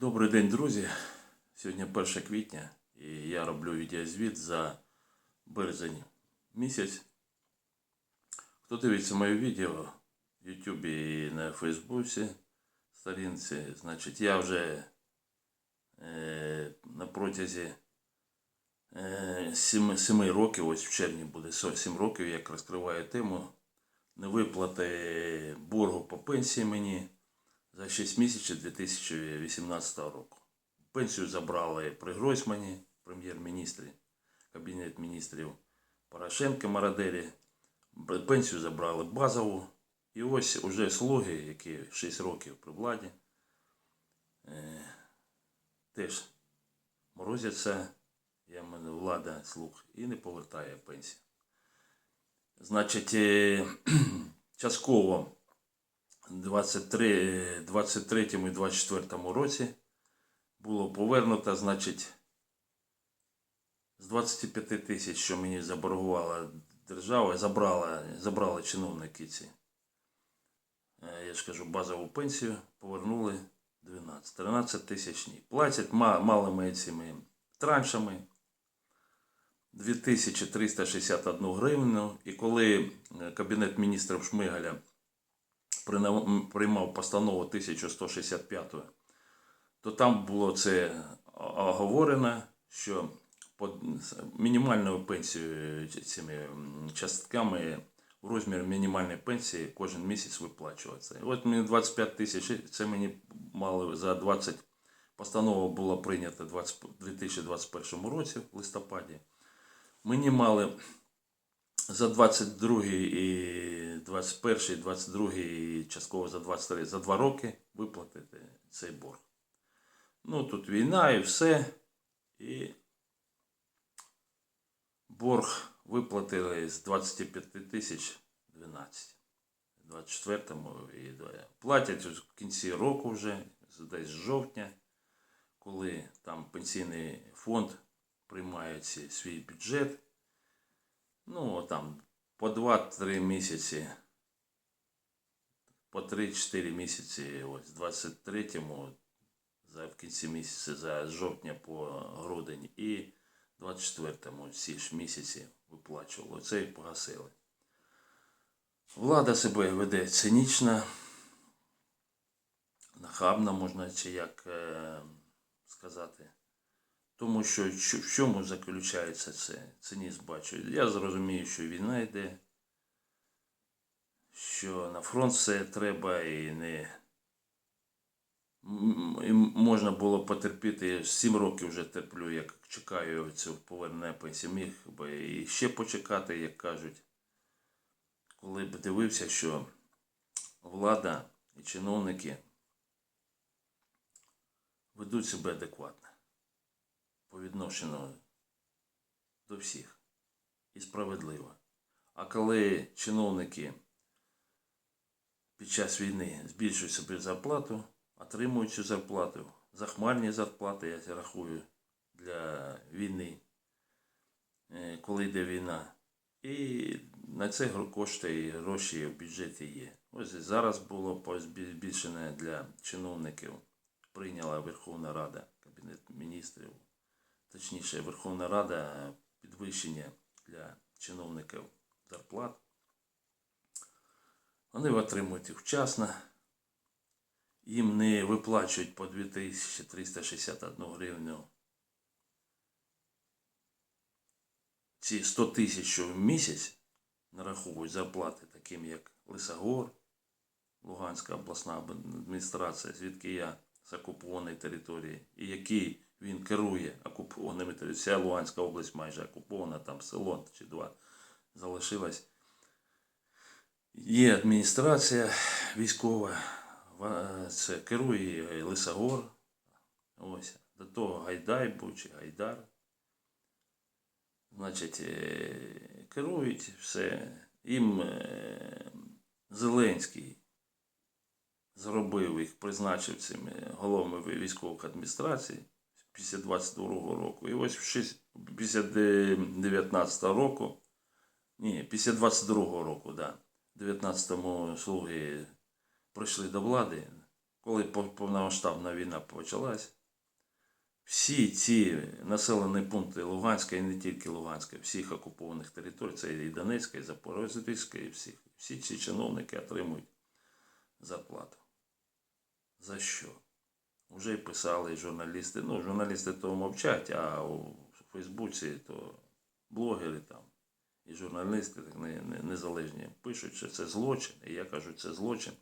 Добрий день, друзі. Сьогодні 1 квітня і я роблю відеозвіт за березень місяць. Хто дивиться моє відео в Ютубі і на Фейсбуці сторінці, значить я вже е, на протязі е, 7, 7 років, ось в червні буде 7 років, як розкриваю тему невиплати боргу по пенсії мені за 6 місяців 2018 року. Пенсію забрали при Гройсмані, прем'єр-міністрі, Кабінет міністрів Порошенка Марадері. Пенсію забрали базову. І ось уже слуги, які 6 років при владі, е, теж морозяться, я мене влада слуг, і не повертає пенсію. Значить, е, частково 23, 23 і 24 році було повернуто, значить, з 25 тисяч, що мені заборгувала держава, забрала, забрали чиновники ці. Е, Я ж кажу, базову пенсію повернули 12. 13 тисяч ні. Платять малими цими траншами 2361 гривну. І коли е, Кабінет міністрів Шмигаля приймав- постанову 1165, то там було це оговорено, що мінімальною пенсією цими частками в розмірі мінімальної пенсії кожен місяць виплачується. От мені 25 тисяч, це мені мали за 20 постанова була прийнята 20 2021 році в листопаді. Мені мали за 22 і 21, 22 і частково за 23, за 2 роки виплатити цей борг. Ну, тут війна і все. І борг виплатили з 25 тисяч 12. 24-му і платять в кінці року вже, десь з жовтня, коли там пенсійний фонд приймає свій бюджет. Ну, там по 2-3 місяці, по 3-4 місяці, ось 23-му, за, в кінці місяця, за жовтня по грудень і 24-му ці ж місяці виплачували. Оце і погасили. Влада себе веде цинічно, нахабно, можна чи як е, сказати. Тому що в чому заключається це? Цинізм бачу. Я зрозумію, що війна йде, що на фронт все треба і не і можна було потерпіти. Сім років вже терплю, як чекаю цього повернення пенсії. Міг би і ще почекати, як кажуть, коли б дивився, що влада і чиновники ведуть себе адекватно по відношенню до всіх і справедливо. А коли чиновники під час війни збільшують собі зарплату, отримують цю зарплату, захмарні зарплати, я рахую, для війни, е, коли йде війна. І на це кошти і гроші в бюджеті є. Ось зараз було збільшене для чиновників. Прийняла Верховна Рада, Кабінет міністрів, точніше, Верховна Рада підвищення для чиновників зарплат. Вони отримують їх вчасно. Їм не виплачують по 2361 гривню. Ці 100 тисяч в місяць нараховують зарплати, таким як Лисогор, Луганська обласна адміністрація, звідки я з окупованої території, і який він керує окупованими. Вся Луганська область майже окупована, там село чи два залишилось. Є адміністрація військова, це керує Лисогор. Ось. До того Гайдай був чи Гайдар. Значить, е, керують все. Їм е, Зеленський зробив їх, призначив цими головами військових адміністрацій після 22 року. І ось в шість- після де- 19 року, ні, після 22 року, да, 19-му слуги прийшли до влади, коли повномасштабна війна почалась, всі ці населені пункти Луганська і не тільки Луганська, всіх окупованих територій, це і Донецька, і Запорізька, і всіх. Всі ці чиновники отримують зарплату. За що? Вже писали журналісти. Ну, журналісти то мовчать, а у Фейсбуці то блогери там і журналісти так не, не, незалежні пишуть, що це злочин. І я кажу, це злочин.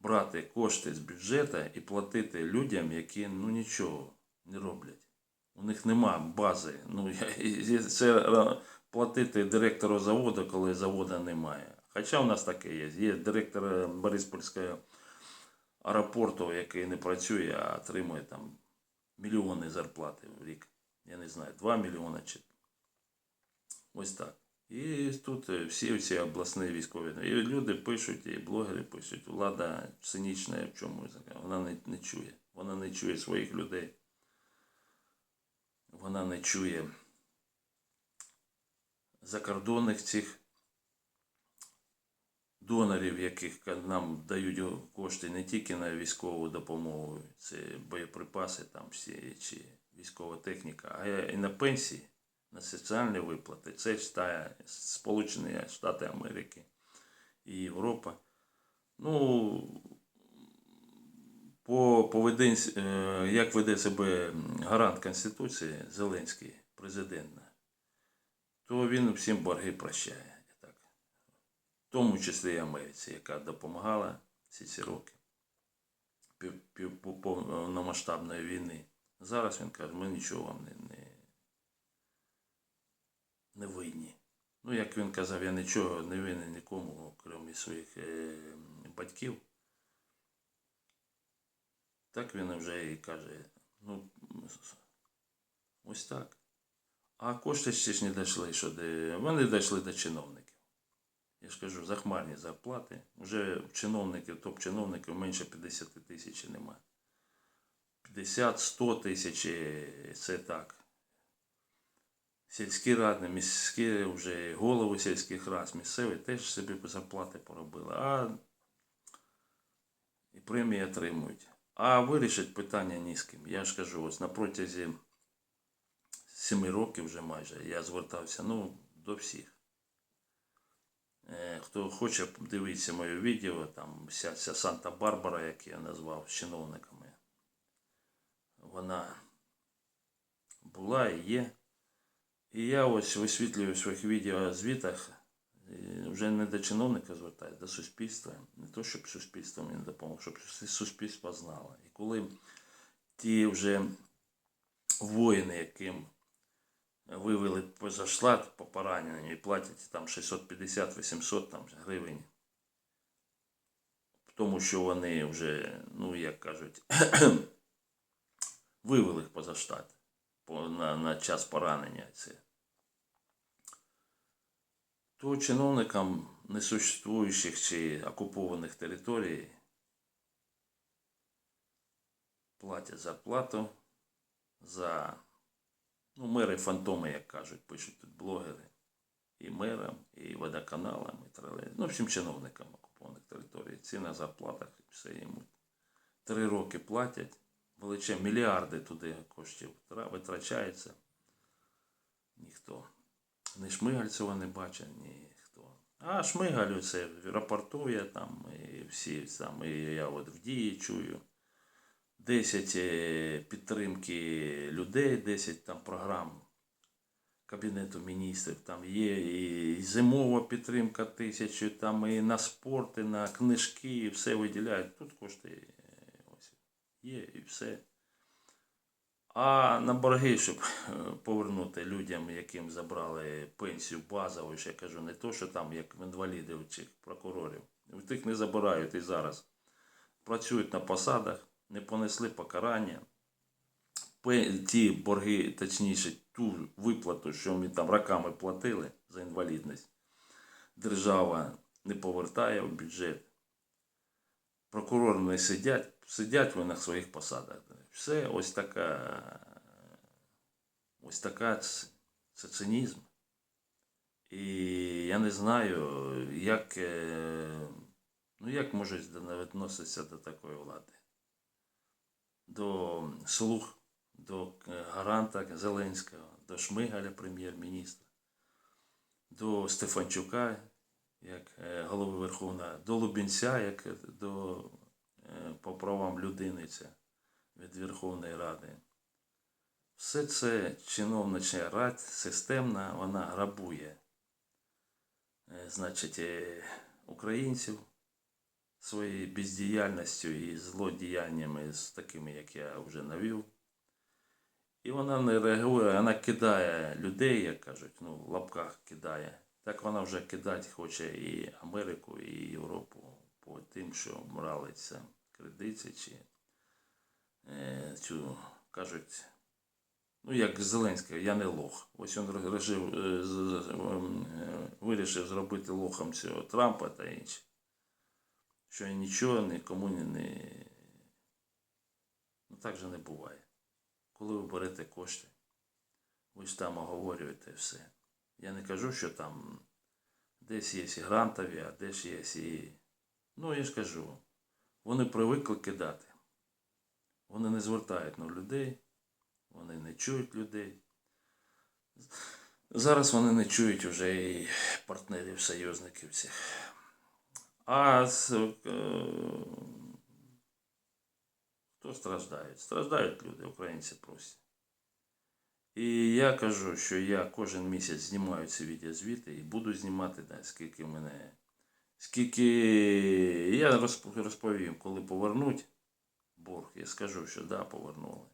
Брати кошти з бюджету і платити людям, які ну нічого не роблять. У них нема бази. Ну, я- це е, платити директору заводу, коли заводу немає. Хоча у нас таке є. Є директор е, Бориспольського аеропорту, який не працює, а отримує там мільйони зарплати в рік. Я не знаю, 2 мільйони чи ось так. І тут е, всі ці обласні військові. І люди пишуть, і блогери пишуть, влада цинічна в чому вона не, не чує. Вона не чує своїх людей. Вона не чує закордонних цих донорів, яких нам дають кошти не тільки на військову допомогу, це боєприпаси, там всі чи військова техніка, а і на пенсії, на соціальні виплати. Це Сполучені Штати Америки і Європа. Ну, по поведенці, е, як веде себе гарант Конституції Зеленський, президент, то він всім борги прощає. В тому числі і Америці, яка допомагала всі ці роки повномасштабної війни. Зараз він каже, ми нічого вам не, не, не винні. Ну, як він казав, я нічого не винен нікому, крім своїх е, батьків. Так він вже і каже, ну, ось так. А кошти ще ж не дійшли, що де... вони дійшли до чиновників. Я ж кажу, захмарні зарплати. Вже чиновників, топ-чиновників менше 50 тисяч немає. 50-100 тисяч це так. Сільські ради, міські вже голови сільських рад, місцеві теж собі зарплати поробили. А і премії отримують. А вирішить питання ні з ким. Я ж кажу, ось на протязі семи років вже майже я звертався ну, до всіх. Е, Хто хоче, дивіться моє відео, там вся ця Санта-Барбара, як я назвав з чиновниками. Вона була і є. І я ось висвітлюю в своїх відеозвітах е, вже не до чиновника звертаюся, до суспільства. Не то, щоб суспільство мені допомогло, щоб суспільство знало. І коли ті вже воїни, яким вивели поза штат по пораненню і платять там 650-800 там, гривень. Тому що вони вже, ну як кажуть, вивели їх поза штат по, на, на час поранення. Це. То чиновникам несуществуючих чи окупованих територій платять зарплату за ну, мери фантоми, як кажуть, пишуть тут блогери. І мерам, і водоканалам, і тролей. Ну, всім чиновникам окупованих територій. Ці на зарплатах і все йому. Три роки платять, величе мільярди туди коштів тра- витрачається. Ніхто. Ні Шмигальцева не бачить, ніхто. А Шмигалю це рапортує там, і всі там, і я от в дії чую. 10 е, підтримки людей, 10 там програм Кабінету міністрів. Там є і зимова підтримка тисячі, там і на спорт, і на книжки, і все виділяють. Тут кошти е, ось є і все. А на борги, щоб е, повернути людям, яким забрали пенсію базову, ще кажу, не то, що там як в інвалідів чи прокурорів. Тих не забирають і зараз. Працюють на посадах, не понесли покарання. Ті борги, точніше, ту виплату, що ми там роками платили за інвалідність, держава не повертає в бюджет. Прокурори не сидять, сидять вони на своїх посадах. Все ось така, ось така це цинізм. І я не знаю, як, е, ну як можуть відноситися до такої влади. До слуг, до е, Гаранта Зеленського, до Шмигаля, прем'єр-міністра, до Стефанчука, як е, голови Верховної, до Лубінця, як е, до по правам людиниця від Верховної Ради. Все це чиновнича рад системна, вона грабує значить, українців своєю бездіяльністю і злодіяннями, з такими, як я вже навів. І вона не реагує, вона кидає людей, як кажуть, ну, в лапках кидає. Так вона вже кидати хоче і Америку, і Європу по тим, що брали це кредити чи е, цю, кажуть, ну як Зеленський, я не лох. Ось він е, ем, е, вирішив зробити лохом цього Трампа та інші. Що я нічого нікому не. Ну так же не буває. Коли ви берете кошти, ви ж там оговорюєте все. Я не кажу, що там десь є і грантові, а десь є і. Ну, я ж кажу, вони привикли кидати. Вони не звертають на людей, вони не чують людей. Зараз вони не чують вже і партнерів, союзників цих. А з, е, хто страждає? Страждають люди, українці просять. І я кажу, що я кожен місяць знімаю ці відеозвіти і буду знімати, да, скільки мене. Скільки я розповім, коли повернуть борг, я скажу, що да, повернули.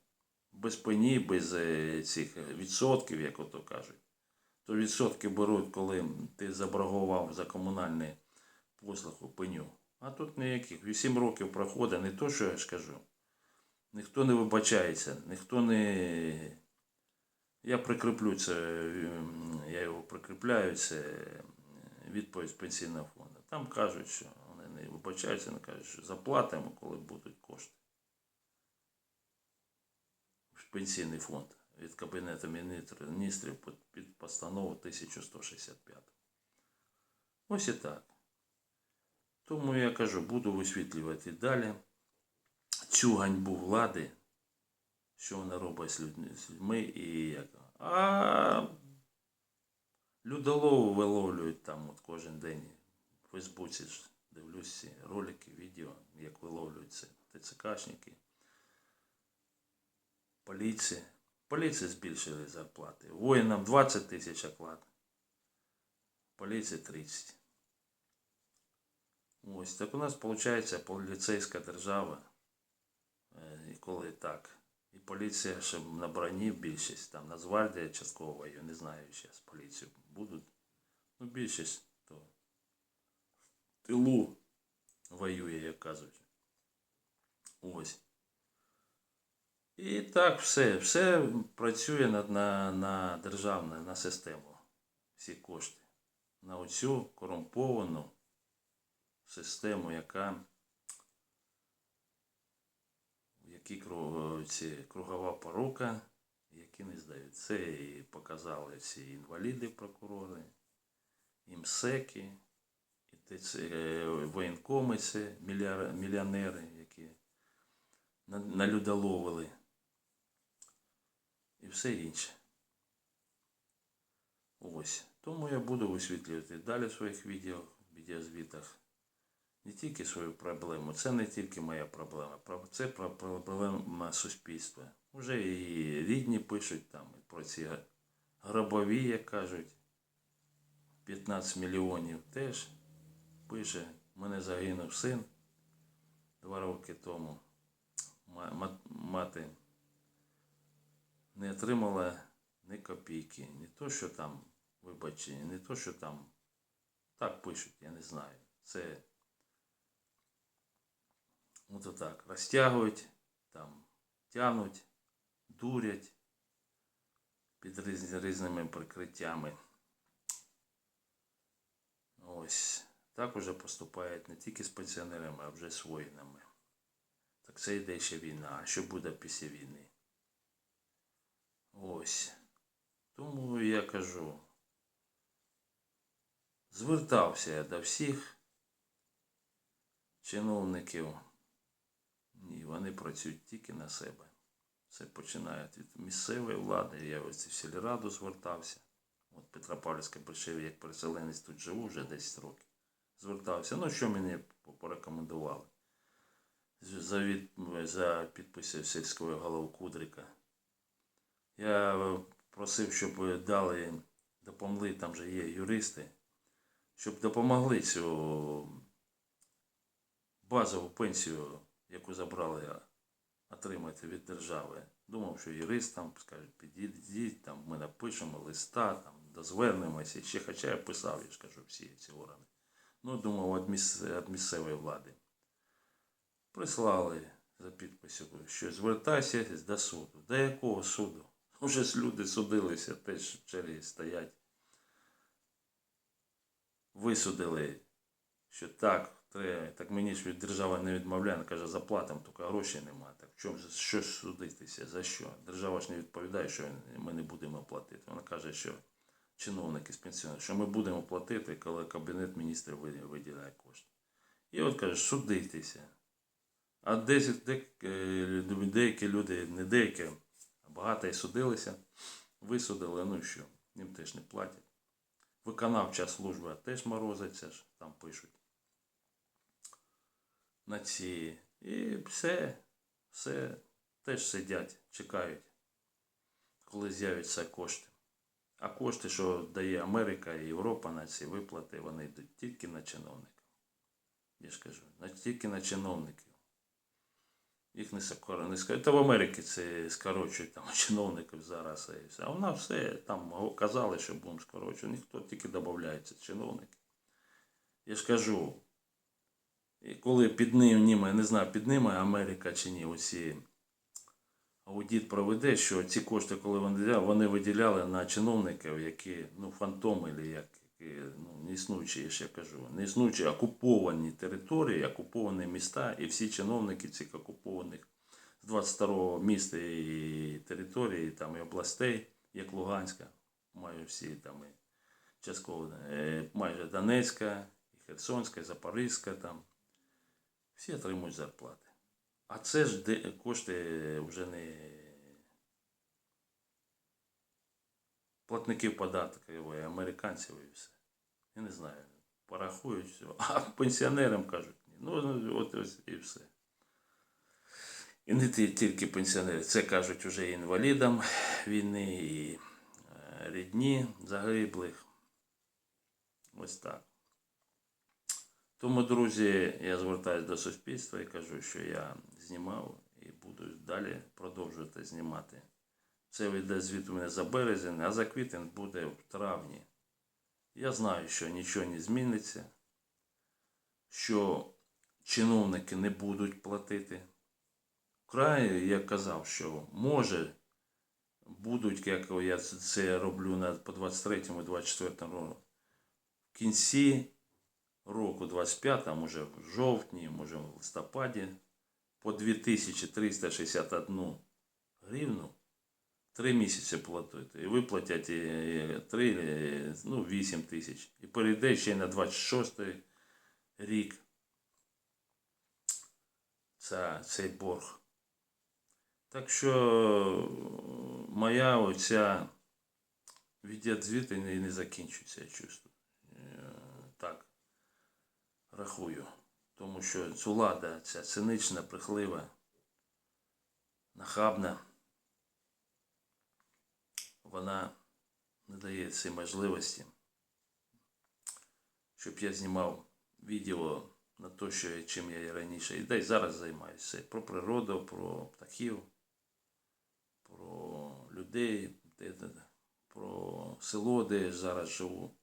Без пені, без е, цих відсотків, як ото кажуть. То відсотки беруть, коли ти заборгував за комунальні послугу пеню. А тут ніяких. 8 років проходить, не то, що я ж кажу. Ніхто не вибачається, ніхто не. Я прикріплю це, ем, я його прикріпляю, це е, відповідь пенсійного фонду. Там кажуть, що вони не вибачаються, вони кажуть, що заплатимо, коли будуть кошти. Пенсійний фонд від Кабінету міністрів під постанову 1165. Ось і так. Тому я кажу, буду висвітлювати далі цю ганьбу влади, що вона робить з людьми, і як. А людолову виловлюють там от кожен день. В Фейсбуці ж дивлюсь ролики, відео, як виловлюються ТЦКшники, поліція. Поліції збільшили зарплати. Воїнам 20 тисяч оклад. Поліції 30. Ось так у нас виходить поліцейська держава. Е, коли так. І поліція ще на броні більшість, там Нацгвардія частково, я не знаю зараз поліцію будуть. Ну, більшість то в тилу воює, як кажуть. Ось. І так все, все працює на, на, на державне, на систему. Всі кошти. На оцю корумповану систему, яка в якій кругова порука, які не здають. Це і показали ці інваліди прокурори, і МСЕКи, і е, воєнкоми, це мільйонери, які налюдоловили. І все інше. Ось. Тому я буду висвітлювати далі в своїх відео, відеозвітах не тільки свою проблему, це не тільки моя проблема, це проблема суспільства. Уже і рідні пишуть там про ці гробові, як кажуть, 15 мільйонів теж пише, в мене загинув син два роки тому. Ма- ма- Мати не отримала ні копійки, не то, що там вибачення, не то, що там так пишуть, я не знаю. Це От отак. Розтягують, там, тягнуть, дурять під різ- різними прикриттями. Ось. Так уже поступають не тільки з пенсіонерами, а вже з воїнами. Так це йде ще війна. А що буде після війни? Ось. Тому я кажу. Звертався я до всіх чиновників Ні, вони працюють тільки на себе. Це починають від місцевої влади. Я ось в сільраду звертався. От Петропавлівська Большеві, як переселенець тут живу вже 10 років. Звертався. Ну, що мені порекомендували? За, від, за підписів сільського голови Кудрика. Я просив, щоб дали, допомогли, там же є юристи, щоб допомогли цю базову пенсію, яку забрали, отримати від держави. Думав, що юрист там скажуть, підійдіть, там ми напишемо листа, там дозвернемося. Ще хоча я писав, я ж кажу, всі ці органи. Ну, думав, від, міс... від місцевої влади. Прислали за підписю, що звертайся до суду. До якого суду? Уже ж люди судилися, теж в черзі стоять. Висудили, що так, треба, так мені ж від держава не відмовляє, вона каже, заплатимо, тільки грошей немає. Так в чому ж- що судитися? За що? Держава ж не відповідає, що ми не будемо платити. Вона каже, що чиновники з пенсіонерів, що ми будемо платити, коли Кабінет міністрів виділяє кошти. І от каже, судитися. А десь де, е, деякі люди, не деякі, а багато і судилися, висудили, ну що, їм теж не платять. Виконавча служба теж морозиться, там пишуть. На ці. І все, все теж сидять, чекають, коли з'являться кошти. А кошти, що дає Америка і Європа на ці виплати, вони йдуть тільки на чиновників. Я ж кажу, тільки на чиновників. Їх не скоро скажуть. Та в Америці це скорочують там чиновників зараз і все. А в нас все там казали, що будемо скорочувати. Ніхто тільки додається чиновники. Я ж кажу, і коли підніме, не знаю, підніме Америка чи ні, оці аудит проведе, що ці кошти, коли вони виділяли, вони виділяли на чиновників, які ну, фантоми, як, які, ну, не існуючі, я ще кажу, не існуючі окуповані території, окуповані міста, і всі чиновники цих окупованих з 22 міста і території, там і областей, як Луганська, майже всі там і частково, е, майже Донецька, і Херсонська, і Запорізька там. Всі отримують зарплати. А це ж кошти вже не платників податків, американців і все. Я не знаю, порахують все. А пенсіонерам кажуть. Ну, от ось і все. І не тільки пенсіонери, це кажуть уже і інвалідам війни, і е, рідні загиблих. Ось так. Тому, друзі, я звертаюся до суспільства і кажу, що я знімав і буду далі продовжувати знімати. Це вийде звіт у мене за березень, а за квітень буде в травні. Я знаю, що нічого не зміниться, що чиновники не будуть платити. Вкрай я казав, що може будуть, як я це роблю по 23-24 року, в кінці року 25, а може в жовтні, може в листопаді, по 2361 гривну три місяці платити. І виплатять і три, і, ну, 8 тисяч. І перейде ще на 26 рік ця, цей борг. Так що моя оця відеозвіти не закінчується, я чувствую. Рахую. Тому що ця влада, ця цинична, брехлива, нахабна, вона не дає ці можливості, щоб я знімав відео на те, що чим я і раніше. І й зараз займаюся. Про природу, про птахів, про людей, де- де- де, про село, де я зараз живу.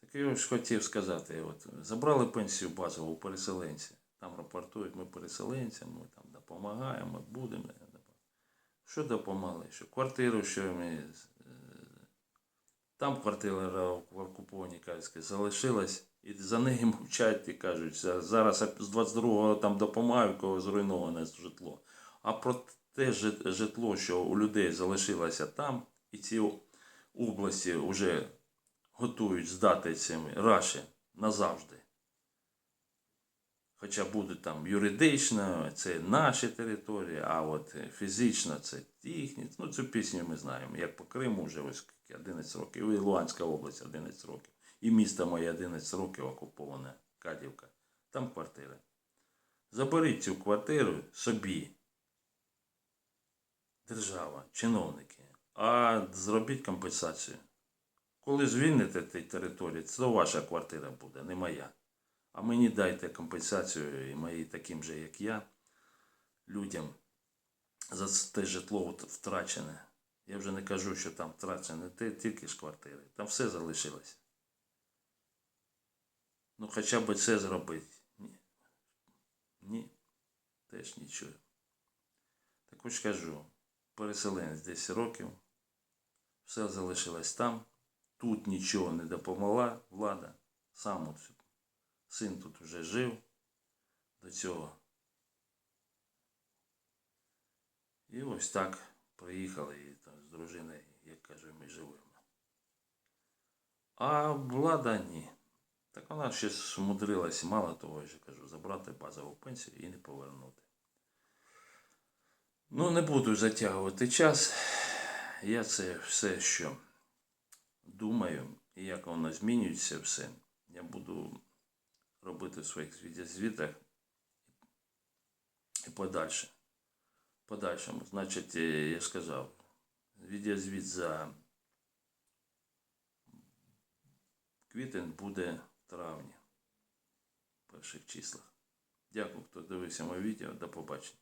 Так я ж хотів сказати, от, забрали пенсію базову у переселенця. Там рапортують, ми переселенцям, ми там допомагаємо, ми будемо. Що допомогли? Що квартиру, що ми. е, Там квартира в окупованій Кальській залишилась, і за неї мовчать і кажуть, зараз з 22-го там допомагають, кого зруйноване житло. А про те житло, що у людей залишилося там, і ці області вже готують здати цим раші назавжди. Хоча буде там юридично, це наші території, а от фізично це їхні. Ну, цю пісню ми знаємо. Як по Криму вже ось 11 років, і Луганська область 11 років. І місто моє 11 років окуповане, Кадівка. Там квартира. Заберіть цю квартиру собі. Держава, чиновники. А зробіть компенсацію. Коли звільните ті території, це ваша квартира буде, не моя. А мені дайте компенсацію і мої таким же, як я, людям за те житло втрачене. Я вже не кажу, що там втрачене тільки ж квартири. Там все залишилось. Ну, хоча б це зробити. Ні. Ні. Теж нічого. Також кажу, переселенець 10 років, все залишилось там. Тут нічого не допомогла влада. Сам от син тут вже жив до цього. І ось так приїхали і там з дружиною, як каже, ми живемо. А влада ні. Так вона ще змудрилась, мало того, ж кажу, забрати базову пенсію і не повернути. Ну, не буду затягувати час. Я це все, що думаю, і як воно змінюється все, я буду робити в своїх відеозвітах і подальше. Подальшому. Значить, е, я сказав, відеозвіт за квітень буде в травні, в перших числах. Дякую, хто дивився моє відео. До побачення.